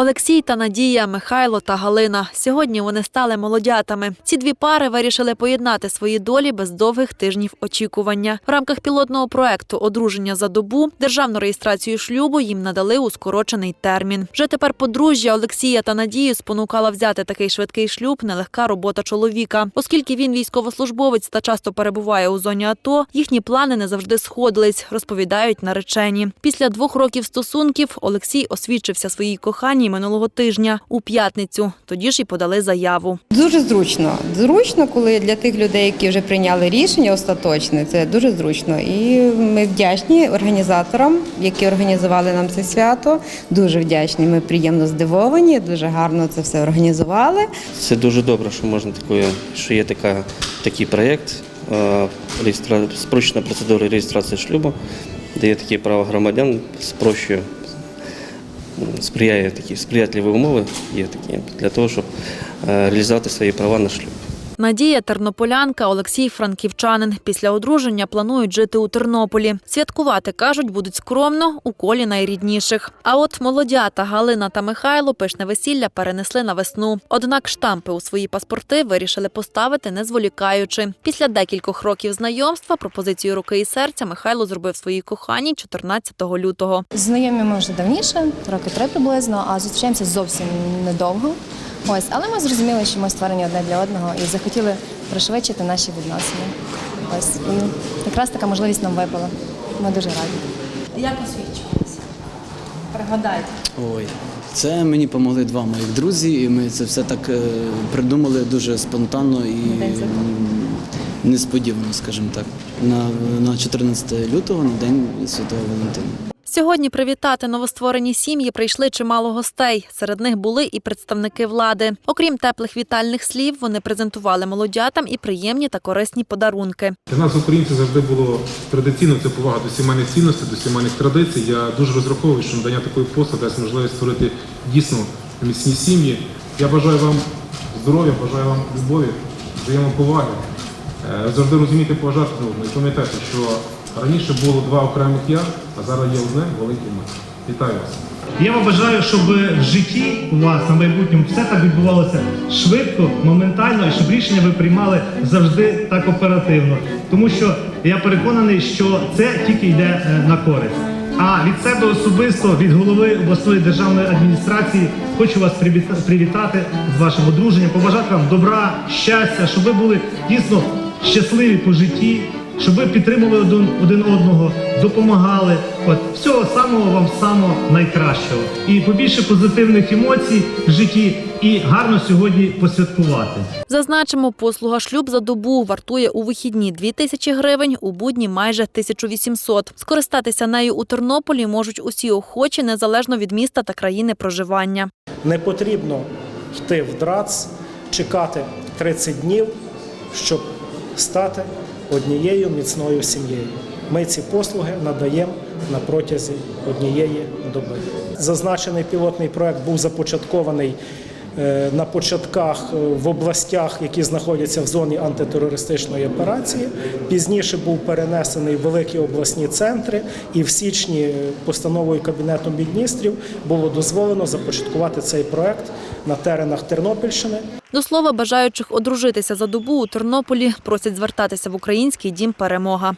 Олексій та Надія, Михайло та Галина. Сьогодні вони стали молодятами. Ці дві пари вирішили поєднати свої долі без довгих тижнів очікування. В рамках пілотного проекту Одруження за добу державну реєстрацію шлюбу їм надали у скорочений термін. Вже тепер подружжя Олексія та Надію спонукала взяти такий швидкий шлюб нелегка робота чоловіка. Оскільки він військовослужбовець та часто перебуває у зоні АТО, їхні плани не завжди сходились, розповідають наречені. Після двох років стосунків Олексій освідчився своїй коханій минулого тижня у п'ятницю. Тоді ж і подали заяву. Дуже зручно. Зручно, коли для тих людей, які вже прийняли рішення остаточне, це дуже зручно. І ми вдячні організаторам, які організували нам це свято. Дуже вдячні. Ми приємно здивовані, дуже гарно це все організували. Це дуже добре, що можна такою, що є така, такий проєкт, е, реєстра... спрощена процедура реєстрації шлюбу, дає такі права громадян, спрощує, сприяє такі сприятливі умови є такі для того, щоб е, реалізувати свої права на шлюб. Надія тернополянка, Олексій франківчанин. Після одруження планують жити у Тернополі. Святкувати кажуть, будуть скромно у колі найрідніших. А от молодята Галина та Михайло пишне весілля перенесли на весну. Однак штампи у свої паспорти вирішили поставити не зволікаючи. Після декількох років знайомства пропозицію руки і серця Михайло зробив своїй коханій 14 лютого. Знайомі ми вже давніше, роки три приблизно, а зустрічаємося зовсім недовго. Ось, але ми зрозуміли, що ми створені одне для одного і захотіли пришвидшити наші відносини. Ось і якраз така можливість нам випала. Ми дуже раді. Як освічувалися? Пригадайте. Ой, це мені допомогли два моїх друзі, і ми це все так е, придумали дуже спонтанно і несподівано, скажімо так. На 14 лютого, на день Святого Валентина. Сьогодні привітати новостворені сім'ї прийшли чимало гостей. Серед них були і представники влади. Окрім теплих вітальних слів, вони презентували молодятам і приємні та корисні подарунки. Для нас, українців, завжди було традиційно це повага до сімейних цінностей, до сімейних традицій. Я дуже розраховую, що надання такої послуги дасть можливість створити дійсно міцні сім'ї. Я бажаю вам здоров'я, бажаю вам любові, взаємоповаги. Е, Завжди розуміти, поважати одного. І пам'ятайте, що раніше було два окремих я, а зараз є одне велике ми. Вітаю вас! Я вам бажаю, щоб в житті у вас на майбутньому все так відбувалося швидко, моментально, і щоб рішення ви приймали завжди так оперативно. Тому що я переконаний, що це тільки йде е, на користь. А від себе особисто, від голови обласної державної адміністрації, хочу вас привітати з вашим одруженням, побажати вам добра, щастя, щоб ви були дійсно щасливі по житті, щоб ви підтримували один, один одного, допомагали. От всього самого вам самого найкращого. І побільше позитивних емоцій в житті, і гарно сьогодні посвяткувати. Зазначимо, послуга шлюб за добу вартує у вихідні 2 тисячі гривень, у будні майже 1800. Скористатися нею у Тернополі можуть усі охочі, незалежно від міста та країни проживання. Не потрібно йти в ДРАЦ, чекати 30 днів, щоб стати однією міцною сім'єю. Ми ці послуги надаємо на протязі однієї доби. Зазначений пілотний проект був започаткований е, на початках е, в областях, які знаходяться в зоні антитерористичної операції. Пізніше був перенесений в великі обласні центри, і в січні е, постановою Кабінету міністрів було дозволено започаткувати цей проект на теренах Тернопільщини. До слова, бажаючих одружитися за добу у Тернополі просять звертатися в український дім перемога.